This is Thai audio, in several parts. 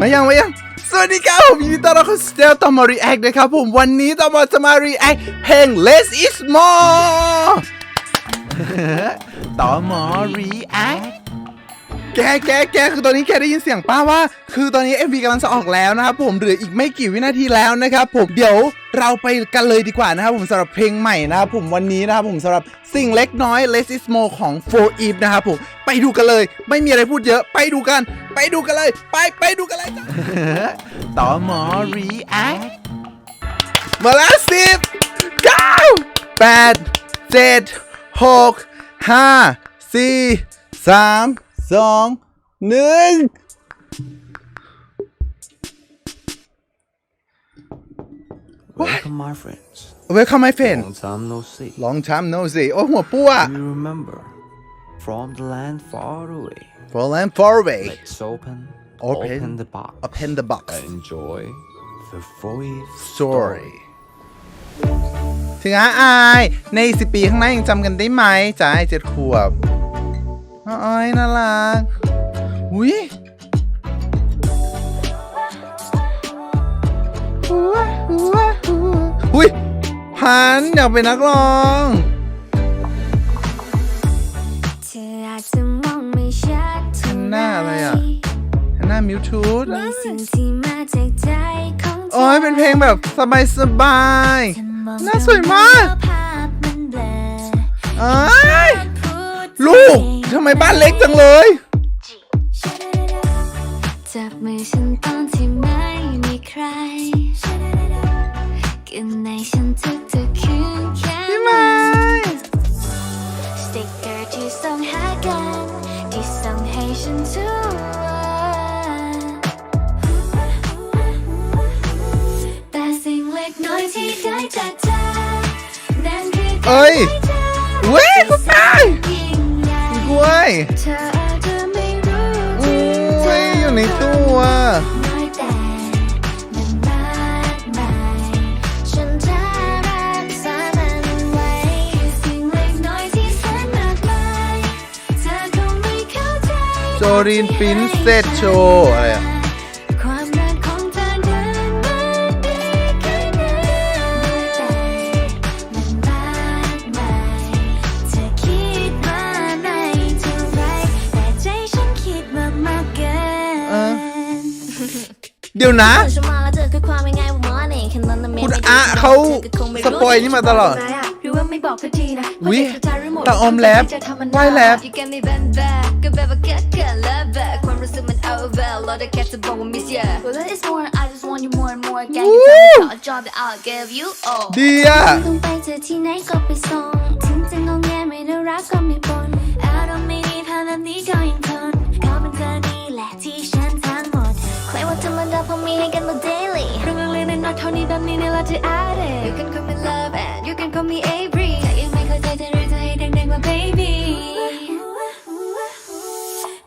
มายังมายังสวัสดีครับผมยินดีต้อนรับเข้าสู่เดลต่อมารีแอคนะครับผมวันนี้ต่อมาจะมารีแอคเพลง less is more ตอมารีแอคแกแกแกคือตอนนี้แกได้ยินเสียงป้าว่า คือตอนนี้ MV กำลังจะออกแล้วนะครับผมเหลืออีกไม่กี่วินาทีแล้วนะครับผมเดี๋ยวเราไปกันเลยดีกว่านะครับผมสำหรับเพลงใหม่นะครับผมวันนี้นะครับผมสำหรับสิ่งเล็กน้อย less is more ของ4 Eve นะครับผมไปดูกันเลย ไม่มีอะไรพูดเยอะไปดูกัน ไปดูกันเลย ไปไปดูกันเลยจ้ะ ต่อหมอ react มาแล้วสิบเก้าแปดเจ็ดหกห้าสี่สามสองหนึ่ง Welcome, my friends. Welcome my friend Long time no see. long time no see โอ้หัวปั้ว Do you remember? From the land far away. for land far away Let's open, Open. the box. open the box and enjoy the voice story ถึงอาอายในสิปีข้างหน้ายังจำกันได้ไหมจ้าไอเจ็ดขวบอ้อยน่ารัก อุ้ยอุ้ยพันอยากเป็นนักร้องเธออาจจะมองไม่ชั ดเท่าหน้าอะไรอะหน้ามิวทูดมีสิ่งที่มาจากใจของเธอโอ้ยเป็นเพลงแบบสบายสบายๆฉัมองหน้าสวยมากภาพมันเบลอเอ้ยพูดลูกทำไมบ้านเล็กจังเลยจับมือฉันต เอ้ยเว้ยคุณตายยิ่งใหญ่กล้วยอุ้ยอยู่ในตู้อะโจรีนมากมายเธอคงไม่เข้าใจโจรินปินเซตโชอะไรอะ ไม่คุณไม่อาได้เขาธอก็คงไม่สรู้ปอยนี่มาตลอดหรือว่าไม่บอกก็ทีนะอุ๊ยเพราะเธอจะรู้หมดตาออมแลบจะทำมันว่ายแลบ You get me bend back ก็แบบว่าเกิดเกิดเลิฟแบบความรู้สึกมัน over เราได้แค่จะบอกว่า miss you Well that is more I just want you more and more แกยังทำไม่ต่อ job that I'll give you all ดีอะต้องไปเจอที่ไหนก็ไปส่งถึงจะงงแงไม่น่ารักก็ไม่บ่นอารมณ์ไม่ดีภาพแบบนี้ก็ยัง มดาเพราะมีให้กันมา daily เรื่องเล็กๆน้อยๆเท่านี้แบบนี้นี่แหละที่ addict You can call me love and you can call me Avery แต่ยังไม่เข้าใจจะเรียกเธอให้ดังๆว่า baby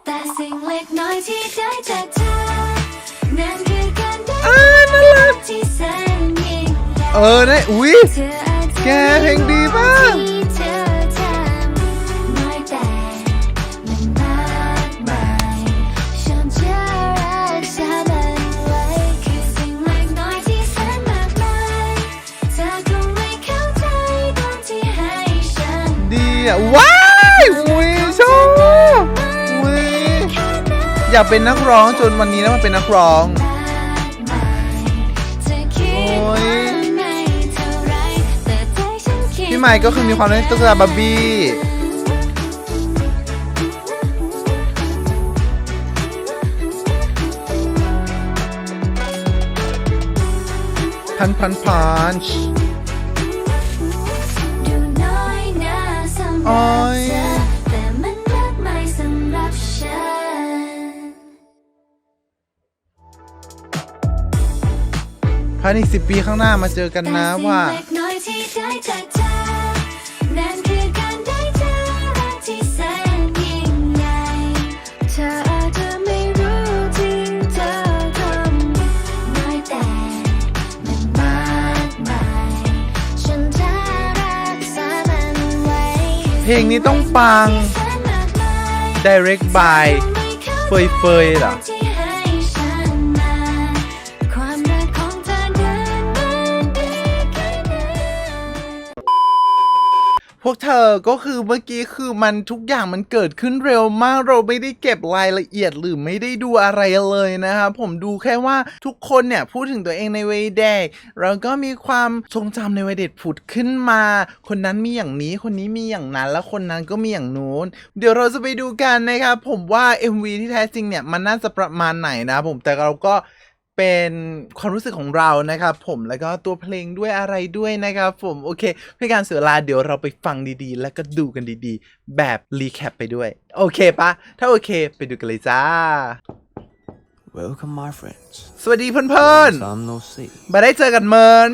แต่สิ่งเล็กน้อยที่ได้จากเธอนั่นคือการได้อ่าน่ารักที่แสนยิ่งใหญ่เออได้อุ้ย เธออาจจะแกเพลงดีมากที่เธ อะว้ายอุ้ยชอบอุ้ยอยากเป็นนักร้องจนวันนี้แล้วมันเป็นนักร้องมากมายเธอคิดว่าไม่เท่าไรแต่ใจฉันคิดพี่ไมค์ก็คือมีความเล่นตุ๊กตาบาร์บี้พันพันพันช์ โอ้รับยเธอแต่มันมากมายสำหรับฉันภายในสิบปีข้างหน้ามาเจอกันนะว่า แต่สิ่งเล็กน้อยที่ได้จากเธอนั่นคือ ลงนี้ต้องปัง direct by เฟยเฟยเหรอ พวกเธอก็คือเมื่อกี้คือมันทุกอย่างมันเกิดขึ้นเร็วมากเราไม่ได้เก็บรายละเอียดหรือไม่ได้ดูอะไรเลยนะครับ ผมดูแค่ว่าทุกคนเนี่ยพูดถึงตัวเองในวัยเด็กเราก็มีความทรงจำในวัยเด็กผุดขึ้นมา คนนั้นมีอย่างนี้คนนี้มีอย่างนั้น แล้วคนนั้นก็มีอย่างนู้น เดี๋ยวเราจะไปดูกันนะครับผมว่า MV ที่แท้จริงเนี่ยมันน่าจะประมาณไหนนะผมแต่เราก็ เป็นความรู้สึกของเรานะครับผมแล้วก็ตัวเพลงด้วยอะไรด้วยนะครับผมโอเคเพื่อการเสียเวลาเดี๋ยวเราไปฟังดีๆ แล้วก็ดูกันดีๆ แบบรีแคปไปด้วย โอเคปะถ้าโอเคไปดูกันเลยจ้า Welcome, my friends. สวัสดีเพื่อน Some no see. ๆมาได้เจอกันเมิน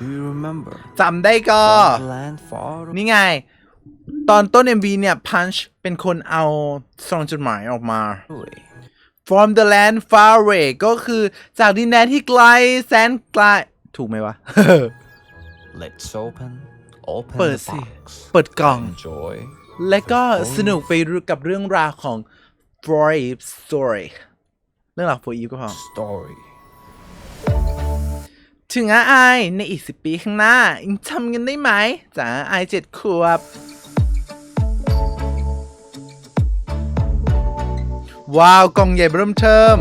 Do you remember? จำได้ก็ From the land far นี่ไง ตอนต้น MV เนี่ยพันช์เป็นคนเอาซองจดหมายออกมา away. From the land far away ก็คือจากดินแดนที่ไกลแสนไกล ถูกไหมวะ Let's open, open เปิด the สิ box. เปิดกล่อง Enjoy และก็สนุกไปรู้กับเรื่องราวของ For Eve Story เรื่องราว For Eve ก็พอ story. ถึงอาไอายในอีกสิปีข้างหน้ายังจำกันได้ไหมจากอาไอายเจ็ดขวบ ว้าว กล่องใหญ่เริ่มเทิม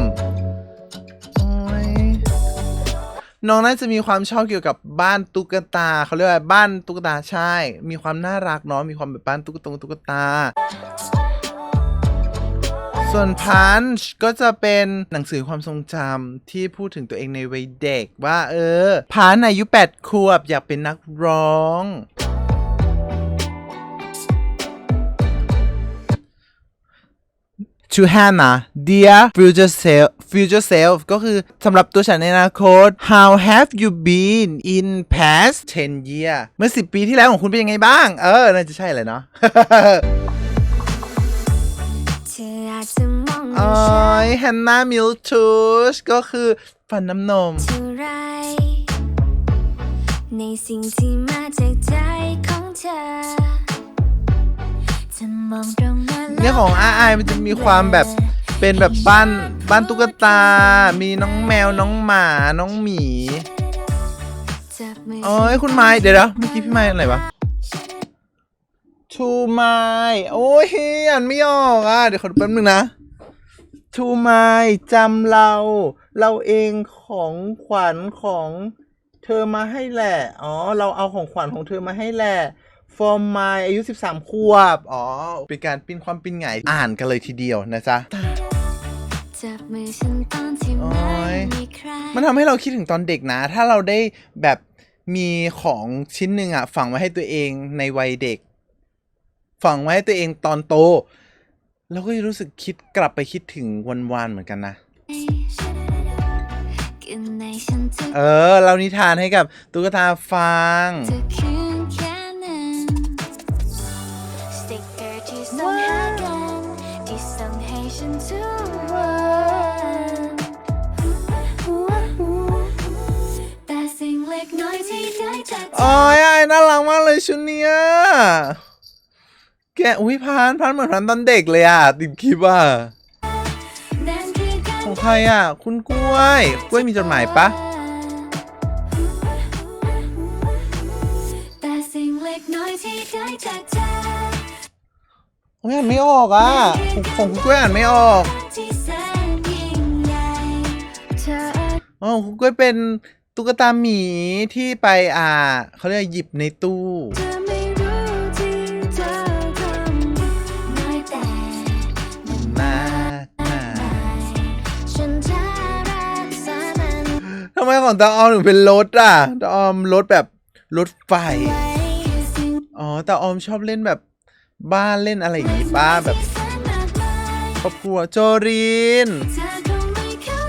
น้องน่าจะมีความชอบเกี่ยวกับบ้านตุ๊กตาเขาเรียกว่าบ้านตุ๊กตาใช่ มีความน่ารักเนาะมีความแบบบ้านตุ๊กตงตุ๊กตา ส่วนพันช์ก็จะเป็นหนังสือความทรงจำที่พูดถึงตัวเองในวัยเด็กว่า เออพันช์อายุ 8 ขวบอยากเป็นนักร้อง to Hannah Dear Future Self Future Self ก็คือสำหรับตัวฉันในอนาคต How have you been in past 10 year เมื่อ 10 ปีที่แล้วของคุณเป็นยังไงบ้าง เออ น่าจะใช่เลยเนาะเธออาจจะมองโอ้ว่าฉันยแฮนนามิลทูชก็คือฟันน้ำนม เท่าไรในสิ่งที่มาจากใจของเธอเธอมองตรงนั้น เนี่ยของอาไอมันจะมีความแบบเป็นแบบบ้านบ้านตุ๊กตา มีน้องแมวน้องหมาน้องหมีจับมือโอ้ยคุณไม้เดี๋ยวนะเมื่อกี้พี่ไม้อะไรวะทูไม้โอ้ยอ่านไม่ออกอะเดี๋ยวขอแป๊บนึงนะทูไม้จำเรา เราเองของขวัญของเธอมาให้แหละ อ๋อ เราเอาของขวัญของเธอมาให้แหละ for my อายุ 13ขวบ อ๋อ เป็นการปิ้นความปิ้นไงอ่านกันเลยทีเดียวนะจ๊ะ จับมือฉันตอนที่โอ้ไม่ยมีใครมันทำให้เราคิดถึงตอนเด็กนะ ถ้าเราได้แบบมีของชิ้นหนึ่งอะฝังไว้ให้ตัวเองในวัยเด็ก ฝังไว้ให้ตัวเองตอนโต แล้วก็จะรู้สึกคิดกลับไปคิดถึงวันวานๆเหมือนกันนะกันในฉันจะเออ เรานิทานให้กับตุ๊กตาฟังจะ ชุดเนี้ยแกอุ้ยพานพานเหมือนพานตอนเด็กเลยอะติดคลิปอะนั่นคือการของใครอะคุณกล้วย กล้วยมีจดหมายปะแต่สิ่งเล็กน้อยที่ได้จากเธอโอ้ยอ่านไม่ออกอะของของคุณกล้วยอ่านไม่ออกที่แสนยิ่งใหญ่เธออ๋อคุณกล้วยเป็น ตุ๊กตาหมีที่ไปอ่าเขาเรียกหยิบในตู้เธอไม่รู้ที่เธอทำน้อยแต่มันมากมายฉันจะรักษามันทำไมของตาออมถึงเป็นรถอะตาออมรถแบบรถไฟไว้คือสิ่งอ๋อตาออมชอบเล่นแบบบ้านเล่นอะไรอย่างงี้ป้าแบบที่แสนมากมายครอบครัวโจรินเธอคงไม่เข้า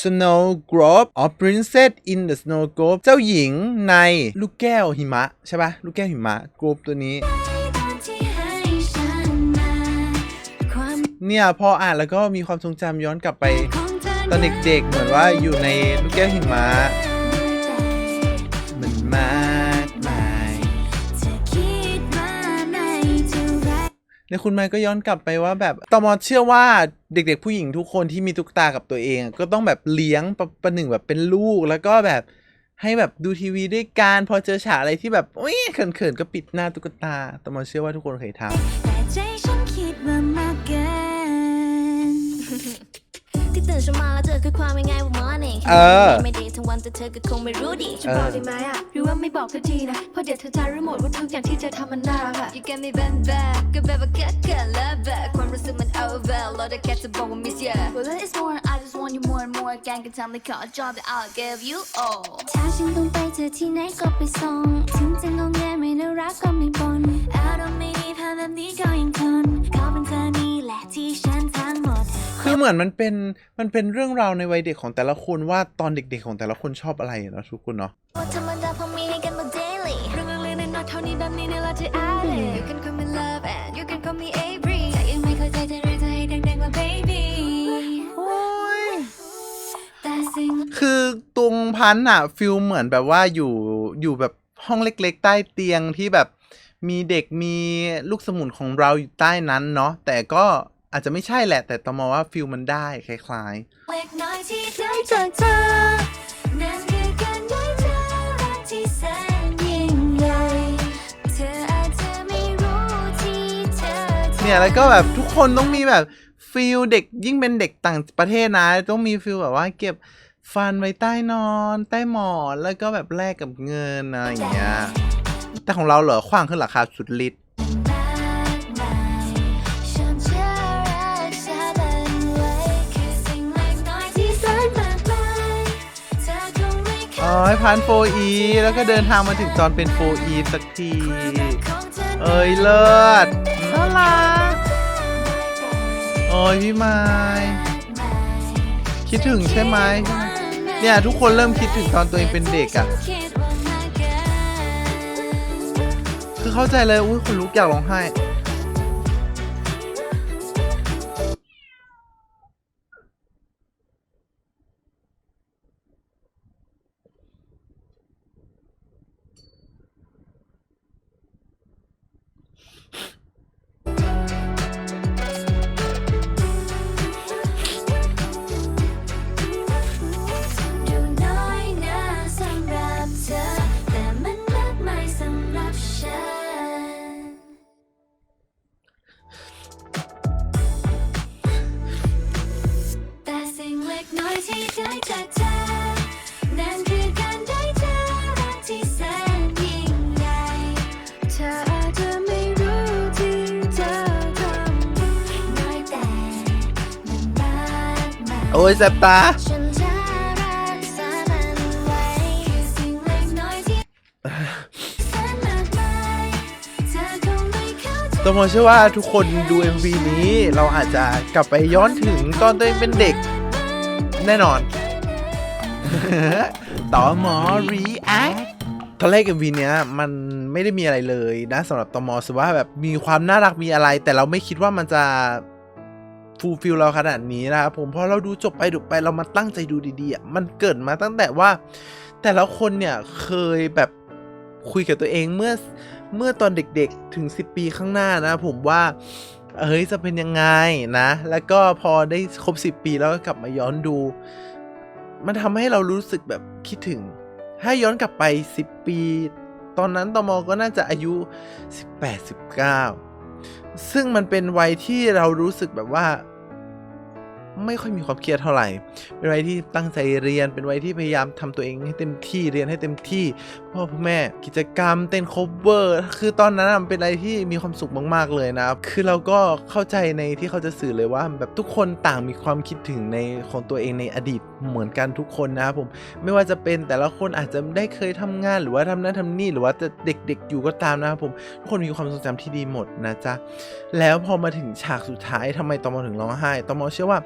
snow globe อ๋อ Princess in the Snow Grove เจ้าหญิงในลูกแก้วหิมะ ใช่ปะลูกแก้วหิมะกรุ๊ปตัวนี้ เนี่ย พออ่านแล้วก็มีความทรงจำย้อนกลับไป ตอนเด็กๆ เหมือนว่าอยู่ในลูกแก้วหิมะ แล้วคุณไมค์ก็ย้อนกลับไปว่าแบบตอมอเชื่อว่าเด็กๆผู้หญิงทุกคนที่มีตุ๊กตากับตัวเอง ก็ต้องแบบเลี้ยงประประหนึ่งแบบเป็นลูกแล้วก็แบบให้แบบดูทีวีด้วยกันพอเจอฉากอะไรที่แบบอุ้ยเขินๆก็ปิดหน้าตุ๊กตาตอมอเชื่อว่าทุกคนเคยทำแต่ใจฉันคิดว่ามากเกินที่ตื่นเช้ามาแล้วเจอคือความยังไงว่า morning เออไม่ดีทั้ง วันแต่เธอก็คงไม่รู้ดิจะบอกได้ไหมอะหรือว่าไม่บอกก็ดีนะ เพราะเดี๋ยวเธอจะรู้หมดว่าทุกอย่างที่เธอทำมันน่ารักอะ You get me bent back ก็แบบว่า get get love back ความรู้สึกมัน over เราได้แค่จะบอกว่า miss you Well that is more I just want you more and more แกงกันทำเลยขอ job that I'll give you all ถ้าฉันต้องไปเธอที่ไหนก็ไปส่งถึงจะงงแงไม่น่ารักก็ไม่บ่นอารมณ์ไม่ดีทำแบบนี้ก็ยังทนขอเป็นเธอนี่แหละ ที่ฉันทั้งหมด คือเหมือนมันเป็นมันเป็นเรื่องราวในวัยเด็กของแต่ละคนว่าตอนเด็กๆของแต่ละคนชอบอะไรเนาะทุกคนเนาะ ว่าธรรมดาพอมีให้กันมา daily เรื่องเล็กๆน้อยๆเท่านี้แบบนี้เนี่ยเราจะ add it You can call me love and you can call me Avery แต่ยังไม่เข้าใจจะเรียกเธอให้ดังๆว่า baby แต่สิ่ง คือตรงพันธุ์อะฟิลเหมือนแบบว่าอยู่อยู่แบบห้องเล็กๆ ใต้เตียงที่แบบมีเด็กมีลูกสมุนของเราอยู่ใต้นั้นเนาะแต่ก็ อาจจะไม่ใช่แหละ แต่ตอมองว่าฟิลมันได้คล้ายเล็กน้อยที่ได้จากเธอนั่นคือการได้เจอรักที่แสนยิ่งใหญ่เธออาจจะไม่รู้ที่เธอๆเนี่ยแล้วก็แบบทุกคนต้องมีแบบฟิลเด็กยิ่งเป็นเด็กต่างประเทศนะ ต้องมีฟิลแบบว่าเก็บฟันไว้ใต้นอน ใต้หมอนแล้วก็แบบแลกกับเงินอะไรอย่างเงี้ยแต่ของเราเหรอขว้างขึ้นราคาสุดฤทธิ์ งไม่เข้าอ๋อให้ผ่านโฟอีแล้วก็เดินทางมาถึงตอนเป็นโฟอีสักทีเอเอ้ยเลิศน่ารักโอ้ยพี่ไม้คิดถึงใช่ไหมเนี่ยทุกคนเริ่มคิดถึงตอนตัวเองเป็นเด็กอะ่ะ คือเข้าใจเลยอุ้ยคนลุกอยากร้องไห้ อ้ยแสบตา ฉันจะรักษามันไว้คือสิ่งเล็กน้อยที่แสนมากมายเธอคงไม่เข้าใจ ตัวโมเชื่อว่าทุกคนดู MV นี้เราอาจจะกลับไปย้อนถึงตอนตัวเองเป็นเด็กแน่นอน ต่อหมอ react ตอนแรก MV เนี้ยมันไม่ได้มีอะไรเลยนะสำหรับตอมอสว่าแบบมีความน่ารักมีอะไร แต่เราไม่คิดว่ามันจะ ฟูลฟิลเราขนาดนี้นะครับผมพอเราดูจบไปดูไปเรามาตั้งใจดูดีๆมันเกิดมาตั้งแต่ว่า แต่ละคนเนี่ยเคยแบบคุยกับตัวเองเมื่อเมื่อตอนเด็กๆถึง 10 ปีข้างหน้านะ ผมว่าเฮ้ยจะเป็นยังไงนะ แล้วก็พอได้ครบ 10 ปีแล้วก็กลับมาย้อนดู มันทำให้เรารู้สึกแบบคิดถึง ถ้าย้อนกลับไป 10 ปี ตอนนั้นตอมก็น่าจะอายุ 18 19 ซึ่งมันเป็นวัยที่เรารู้สึกแบบว่า ไม่ค่อยมีความเครียดเท่าไหร่ เป็นวัยที่ตั้งใจเรียน เป็นวัยที่พยายามทำตัวเองให้เต็มที่ เรียนให้เต็มที่ พ่อพ่อแม่ กิจกรรมเต้น cover คือตอนนั้นมันเป็นอะไรที่มีความสุขมาก ๆ เลยนะครับ คือเราก็เข้าใจในที่เขาจะสื่อเลยว่า แบบทุกคนต่างมีความคิดถึงในของตัวเองในอดีตเหมือนกันทุกคนนะครับผมไม่ว่าจะเป็นแต่ละคนอาจจะได้เคยทำงานหรือว่าทำนั่นทำนี่หรือว่าจะเด็กๆอยู่ก็ตามนะครับผมทุกคนมีความทรงจำที่ดีหมดนะจ๊ะแล้วพอมาถึงฉากสุดท้ายทำไมตอมอถึงร้องไห้ตอมอเชื่อว่า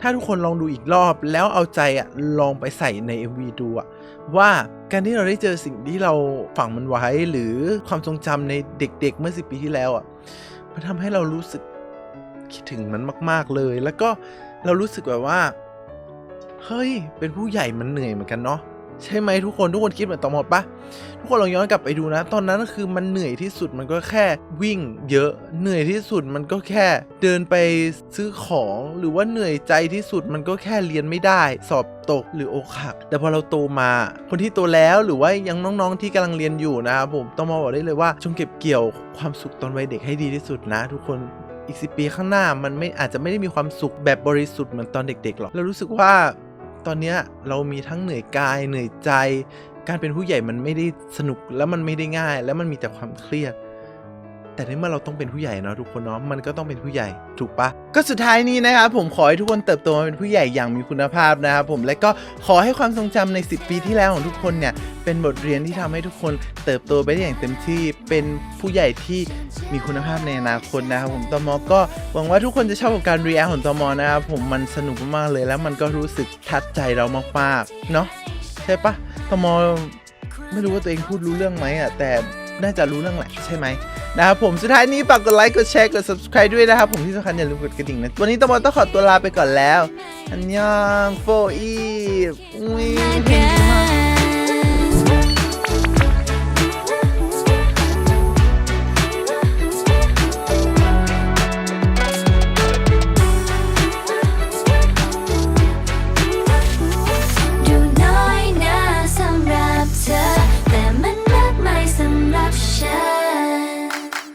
ถ้าทุกคนลองดูอีกรอบแล้วเอาใจอะลองไปใส่ใน MV ดูอะว่าการที่เราได้เจอสิ่งที่เราฝังมันไว้หรือความทรงจำในเด็ก ๆ เมื่อสิปีที่แล้วอะมันทำให้เรารู้สึกคิดถึงมันมาก ๆเลย แล้วก็เรารู้สึกแบบว่า เฮ้ย เป็นผู้ใหญ่มันเหนื่อยเหมือนกันเนาะ ใช่ไหมทุกคนทุกคนคิดเหมือนตอมอปะทุกคนลองย้อนกลับไปดูนะ ตอนนั้นคือมันเหนื่อยที่สุดมันก็แค่วิ่งเยอะเหนื่อยที่สุดมันก็แค่เดินไปซื้อของหรือว่าเหนื่อยใจที่สุดมันก็แค่เรียนไม่ได้ สอบตกหรืออกหัก แต่พอเราโตมาคนที่โตแล้วหรือว่ายังน้องๆที่กำลังเรียนอยู่นะครับผมต้องมาบอกได้เลยว่าจงเก็บเกี่ยวความสุขตอนวัยเด็กให้ดีที่สุดนะ ทุกคนอีกสิปีข้างหน้ามันไม่อาจจะไม่ได้มีความสุขแบบบริสุทธิ์เหมือนตอนเด็กๆหรอกเรารู้สึกว่า ตอนเนี้ยเรามีทั้งเหนื่อยกายเหนื่อยใจ การเป็นผู้ใหญ่มันไม่ได้สนุกแล้วมันไม่ได้ง่าย แล้วมันมีแต่ความเครียด แต่ในเมื่อเราต้องเป็นผู้ใหญ่เนาะทุกคนเนาะมันก็ต้องเป็นผู้ใหญ่ถูกปะก็สุดท้ายนี้นะครับผมขอให้ทุกคนเติบโตมาเป็นผู้ใหญ่อย่างมีคุณภาพนะครับผมและก็ขอให้ความทรงจำใน 10 ปีที่แล้วของทุกคนเนี่ยเป็นบทเรียนที่ทำให้ทุกคนเติบโตไปได้อย่างเต็มที่เป็นผู้ใหญ่ที่มีคุณภาพในอนาคตนะครับผมตมก็หวังว่าทุกคนจะชอบกับการรีแอคของตมนะครับผมมันสนุกมากเลยแล้วมันก็รู้สึกทัดใจเรามากๆเนาะใช่ปะตมไม่รู้ว่าตัวเองพูดรู้เรื่องไหมอะแต่น่าจะรู้เรื่องแหละใช่ไหม นะครับผมสุดท้ายนี้ฝากกดไลค์กดแชร์กด subscribe ด้วยนะครับผมที่สำคัญอย่าลืมกดกระดิ่งนะ วันนี้ตมต้องขอตัวลาไปก่อนแล้ว อันยองโฟอี